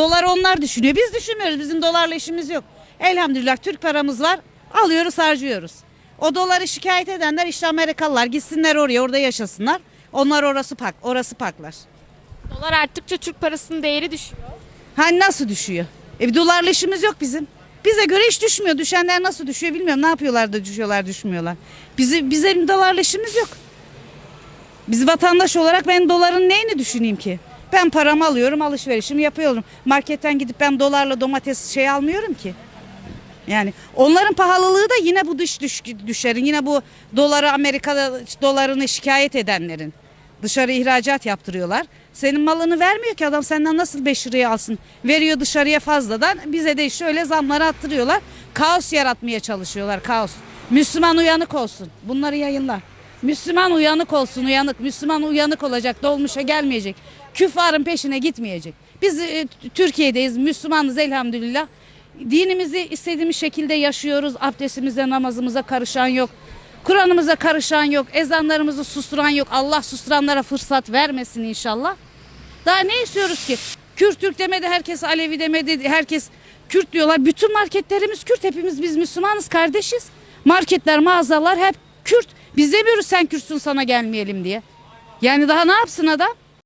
Dolar onlar düşünüyor. Biz düşünmüyoruz. Bizim dolarla işimiz yok. Elhamdülillah Türk paramız var. Alıyoruz harcıyoruz. O doları şikayet edenler işte Amerikalılar. Gitsinler oraya orada yaşasınlar. Onlar orası pak, orası paklar. Dolar arttıkça Türk parasının değeri düşüyor. Hani nasıl düşüyor? E bir dolarla işimiz yok bizim. Bize göre hiç düşmüyor. Düşenler nasıl düşüyor bilmiyorum. Ne yapıyorlar da düşüyorlar düşmüyorlar. Bizi, bize dolarla işimiz yok. Biz vatandaş olarak ben doların neyini düşüneyim ki? Ben paramı alıyorum alışverişimi yapıyorum. Marketten gidip ben dolarla domates şey almıyorum ki. Yani onların pahalılığı da yine bu dış düş, düşerin. Yine bu doları Amerika'da dolarını şikayet edenlerin. Dışarı ihracat yaptırıyorlar. Senin malını vermiyor ki adam senden nasıl 5 liraya alsın. Veriyor dışarıya fazladan. Bize de işte öyle zamları attırıyorlar. Kaos yaratmaya çalışıyorlar kaos. Müslüman uyanık olsun. Bunları yayınla. Müslüman uyanık olsun uyanık. Müslüman uyanık olacak dolmuşa gelmeyecek. Küffarın peşine gitmeyecek. Biz e, Türkiye'deyiz Müslümanız elhamdülillah. Dinimizi istediğimiz şekilde yaşıyoruz. Abdestimize, namazımıza karışan yok. Kur'an'ımıza karışan yok. Ezanlarımızı susturan yok. Allah susturanlara fırsat vermesin inşallah. Daha ne istiyoruz ki? Kürt Türk demedi, herkes Alevi demedi, herkes Kürt diyorlar. Bütün marketlerimiz Kürt. Hepimiz biz Müslümanız, kardeşiz. Marketler, mağazalar hep Kürt. Biz demiyoruz sen Kürtsün sana gelmeyelim diye. Yani daha ne yapsın adam?